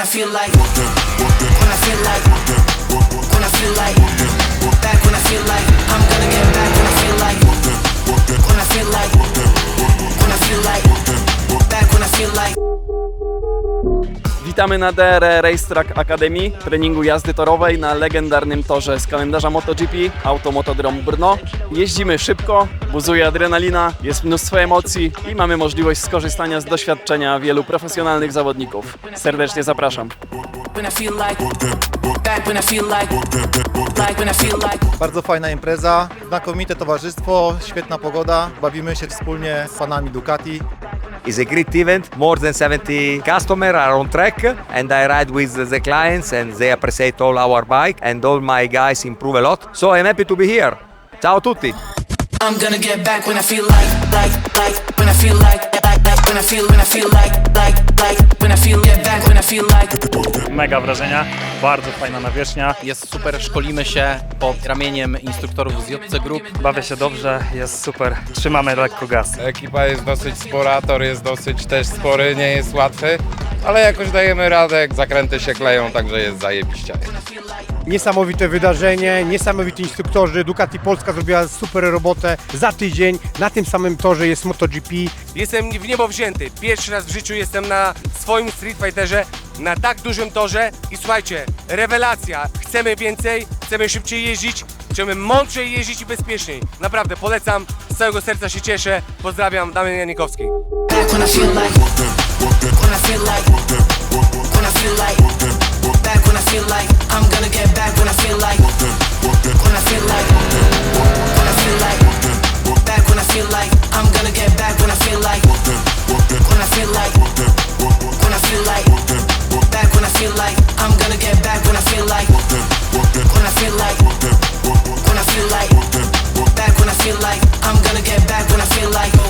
I feel like, when I feel like, Witamy na DR Racetrack Academy, treningu jazdy torowej na legendarnym torze z kalendarza MotoGP, Automotodrom Brno. Jeździmy szybko, buzuje adrenalina, jest mnóstwo emocji i mamy możliwość skorzystania z doświadczenia wielu profesjonalnych zawodników. Serdecznie zapraszam. Bardzo fajna impreza, znakomite towarzystwo, świetna pogoda. Bawimy się wspólnie z fanami Ducati. It's a great event. More than 70 customers are on track, and I ride with the clients, and they appreciate all our bike, and all my guys improve a lot. So I'm happy to be here. Ciao a tutti. I'm gonna get back when I feel like, like, like, when I feel like, like, like, when I feel, when I feel like, like, like, when I feel, get back when I feel like. Mega wrażenia, bardzo fajna nawierzchnia. Jest super, szkolimy się pod ramieniem instruktorów z JC Group. Bawię się dobrze, jest super. Trzymamy lekko gaz. Ekipa jest dosyć spora, tor jest dosyć też spory, nie jest łatwy, ale jakoś dajemy radę, zakręty się kleją, także jest zajebiście. Niesamowite wydarzenie, niesamowici instruktorzy. Ducati Polska zrobiła super robotę. Za tydzień na tym samym torze jest MotoGP. Jestem w niebo wzięty. Pierwszy raz w życiu jestem na swoim Street Fighterze, na tak dużym torze i słuchajcie, rewelacja. Chcemy więcej, chcemy szybciej jeździć, chcemy mądrzej jeździć i bezpieczniej. Naprawdę polecam, z całego serca się cieszę. Pozdrawiam, Damian Janikowski. Back when I feel like, feel like, I'm gonna get back when I feel like.